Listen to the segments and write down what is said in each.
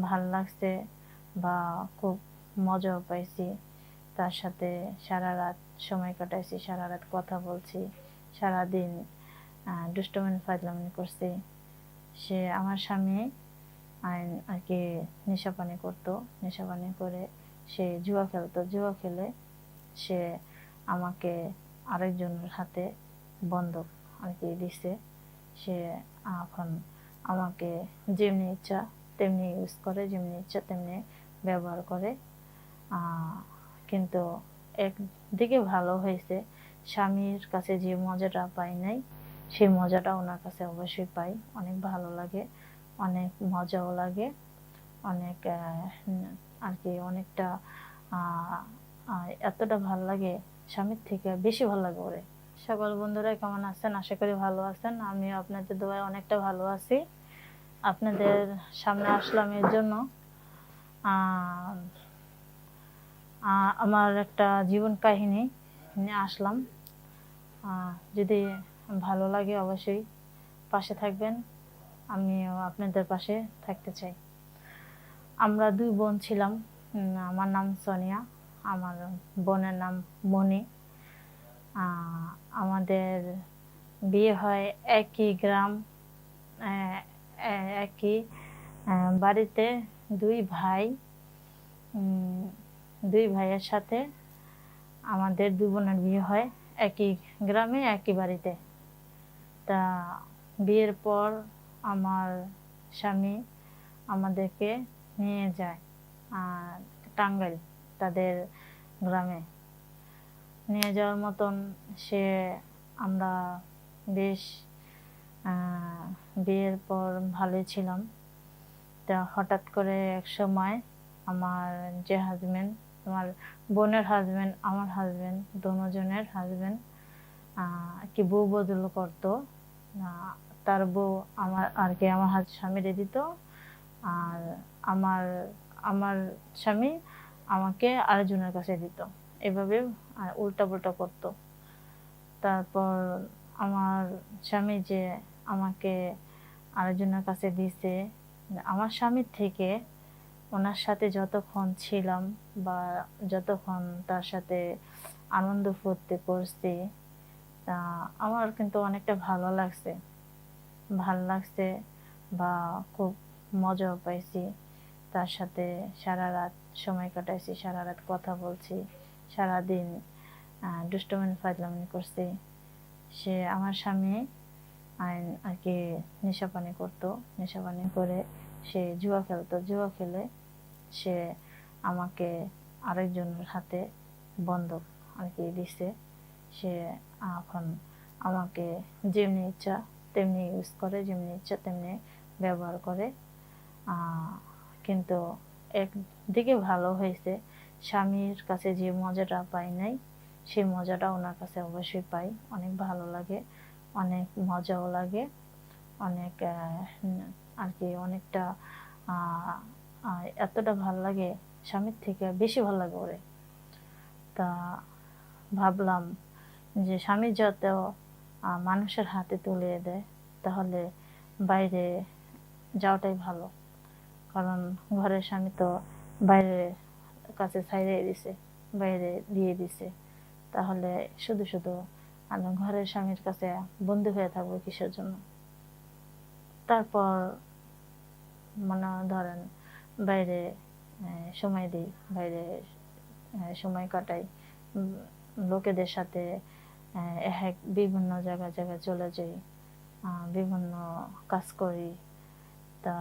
ভালো লাগছে বা খুব মজাও পাইছি। তার সাথে সারা রাত সময় কাটাইছি, সারা রাত কথা বলছি, সারাদিন দুষ্টমিন ফাজলামি করছি। সে আমার স্বামী আইন- আর কি নেশাপানি করতো নেশাপানি করে সে জুয়া খেলতো। জুয়া খেলে সে আমাকে আরেকজনের হাতে বন্ধক আর কি দিছে। সে এখন আমাকে যেমনি ইচ্ছা তেমনি ইউজ করে, যেমনি ইচ্ছা তেমনি ব্যবহার করে। কিন্তু একদিকে ভালো হয়েছে, স্বামীর কাছে যে মজাটা পাই নাই, সেই মজাটা ওনার কাছে অবশ্যই পাই। অনেক ভালো লাগে, অনেক মজাও লাগে, অনেক আর কি অনেকটা এতটা ভালো লাগে, স্বামীর থেকে বেশি ভালো লাগে ওরে। সকল বন্ধুরা কেমন আছেন? আশা করি ভালো আছেন। আমিও আপনাদের দোয়ায় অনেকটা ভালো আছি। আপনাদের সামনে আসলাম এর জন্য। আমার একটা জীবন কাহিনী নিয়ে আসলাম। যদি ভালো লাগে অবশ্যই পাশে থাকবেন। আমিও আপনাদের পাশে থাকতে চাই। আমরা দুই বোন ছিলাম। আমার নাম সোনিয়া, আমার বোনের নাম মনি। আমাদের বিয়ে হয় একই গ্রাম একই বাড়িতে দুই ভাই দুই ভাইয়ের সাথে আমাদের দু বোনের বিয়ে হয় একই গ্রামে, একই বাড়িতে। তা বিয়ের পর আমার স্বামী আমাদেরকে নিয়ে যায় আর টাঙ্গাইল তাদের গ্রামে। নিয়ে যাওয়ার মতন সে আমরা বেশ বিয়ের পর ভালোই ছিলাম। তা হঠাৎ করে এক সময় আমার যে হাজব্যান্ড আমার বোনের হাজবেন্ড আমার হাজব্যান্ড দুজনের হাজবেন্ড কি বউ বদল করতো। তার বউ আমার, আর কি আমার হাজ স্বামীরে দিত। আর আমার আমার স্বামী আমাকে আরেকজনের কাছে দিত। এভাবে উল্টা পুল্টা করতো। তারপর আমার স্বামী যে আমাকে আরেকজনের কাছে দিছে। আমার স্বামীর থেকে ওনার সাথে যতক্ষণ ছিলাম বা যতক্ষণ তার সাথে আনন্দ ফুর্তি করছি, তা আমার কিন্তু অনেকটা ভালো লাগছে। ভালো লাগছে বা খুব মজাও পাইছি। তার সাথে সারা রাত সময় কাটাইছি, সারা রাত কথা বলছি, সারাদিন দুষ্টমিন ফাজলামি করছি। সে আমার স্বামী আইন আর কি নেশাপানি করতো। নেশাপানি করে সে জুয়া খেলতো। জুয়া খেলে সে আমাকে আরেকজনের হাতে বন্ধক আর কি দিছে। সে এখন আমাকে যেমনি ইচ্ছা তেমনি ইউজ করে, যেমনি ইচ্ছা তেমনি ব্যবহার করে। কিন্তু একদিকে ভালো হয়েছে, স্বামীর কাছে যে মজাটা পাই নাই, সেই মজাটা ওনার কাছে অবশ্যই পাই। অনেক ভালো লাগে। অনেক মজাও লাগে, অনেক আর কি অনেকটা এতটা ভালো লাগে স্বামীর থেকে, বেশি ভালো লাগে ওরে। তা ভাবলাম যে স্বামী যত মানুষের হাতে তুলে দেয়, তাহলে বাইরে যাওয়াটাই ভালো। কারণ ঘরের স্বামী তো বাইরের কাছে ছাইড়ে দিছে, বাইরে দিয়ে দিছে। তাহলে শুধু শুধু আমি ঘরের স্বামীর কাছে বন্দি হয়ে থাকব কিসের জন্য? তারপর মনে ধরেন বাইরে সময় দিই, বাইরে সময় কাটাই। লোকেদের সাথে এক বিভিন্ন জায়গায় জায়গায় চলে যাই বিভিন্ন কাজ করি। তা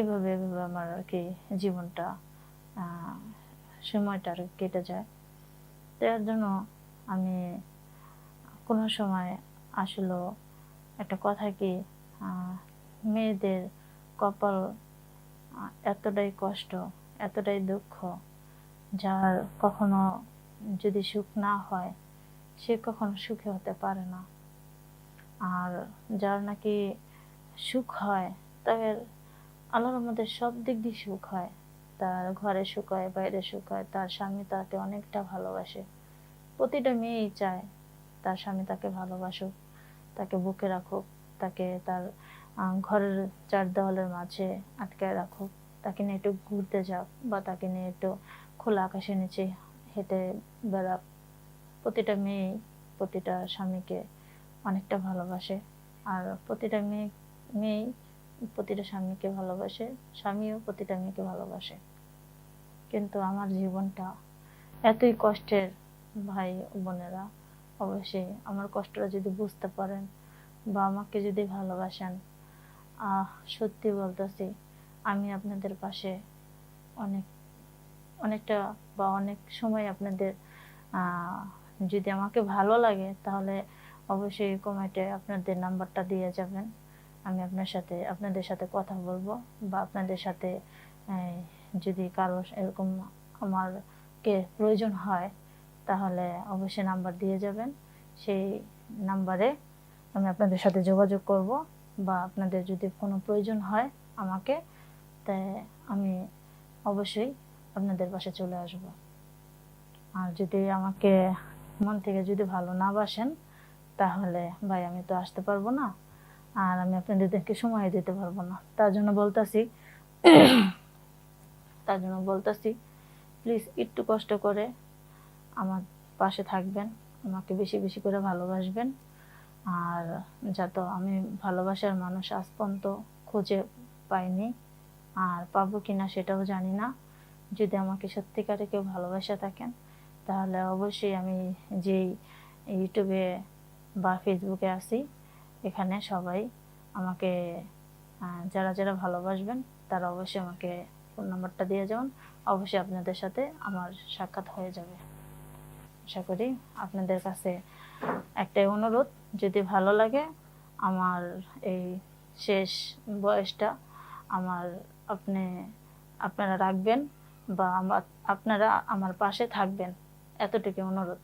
এভাবে এভাবে আমার আর কি জীবনটা সময়টা আর কেটে যায়। তো এর জন্য আমি কোনো সময় আসলে একটা কথা কি মেয়েদের কপাল এতটাই কষ্ট, এতটাই দুঃখ, যার কখনো যদি সুখ না হয়, সে কখনো সুখী হতে পারে না। আর যার নাকি সুখ হয় তাদের আল্লাহর মধ্যে সব দিক দিয়ে সুখ হয়। তার ঘরে সুখ হয়, বাইরে সুখ হয়, তার স্বামী তাকে অনেকটা ভালোবাসে। প্রতিটা মেয়েই চায় তার স্বামী তাকে ভালোবাসুক, তাকে বুকে রাখুক, তাকে তার ঘরের চার দেওয়ালের মাঝে আটকায় রাখুক, তাকে নিয়ে একটু ঘুরতে যাক বা তাকে নিয়ে একটু খোলা আকাশের নিচে হেঁটে বেড়াক। প্রতিটা মেয়ে প্রতিটা স্বামীকে অনেকটা ভালোবাসে আর প্রতিটা মেয়ে, মেয়েই প্রতিটা স্বামীকে ভালোবাসে, স্বামীও প্রতিটা মেয়েকে ভালোবাসে। কিন্তু আমার জীবনটা এতই কষ্টের, ভাই বোনেরা। অবশ্যই আমার কষ্টটা যদি বুঝতে পারেন বা আমাকে যদি ভালোবাসেন, আহ, সত্যি বলতেছি আমি আপনাদের পাশে অনেক, অনেকটা বা অনেক সময় আপনাদের যদি আমাকে ভালো লাগে তাহলে অবশ্যই কমেন্টে আপনাদের নাম্বারটা দিয়ে যাবেন। আমি আপনার সাথে, আপনাদের সাথে কথা বলব বা আপনাদের সাথে যদি কারও এরকম আমার কে প্রয়োজন হয় তাহলে অবশ্যই নাম্বার দিয়ে যাবেন। সেই নাম্বারে আমি আপনাদের সাথে যোগাযোগ করব বা আপনাদের যদি কোনো প্রয়োজন হয় আমাকে তাই আমি অবশ্যই আপনাদের পাশে চলে আসব। আর যদি আমাকে মন থেকে যদি ভালো না বাসেন, তাহলে ভাই আমি তো আসতে পারব না, আর আমি আপনাদেরকে সময় দিতে পারব না। তার জন্য বলতাছি, তার জন্য বলতাছি প্লিজ একটু কষ্ট করে আমার পাশে থাকবেন, আমাকে বেশি বেশি করে ভালোবাসবেন। আর যাতে আমি ভালোবাসার মানুষ আজ পর্যন্ত খুঁজে পাইনি আর পাবো কিনা সেটাও জানি না। যদি আমাকে সত্যিকারে কেউ ভালোবাসা থাকেন, তাহলে অবশ্যই আমি যেই ইউটিউবে বা ফেসবুকে আসি এখানে সবাই আমাকে যারা যারা ভালোবাসবেন, তারা অবশ্যই আমাকে ফোন নাম্বারটা দিয়ে যাবেন অবশ্যই আপনাদের সাথে আমার সাক্ষাৎ হয়ে যাবে। আশা করি আপনাদের কাছে একটাই অনুরোধ, যদি ভালো লাগে আমার এই শেষ বয়সটা আমার আপনি, আপনারা রাখবেন বা আপনারা আমার পাশে থাকবেন। এতটুকু অনুরোধ।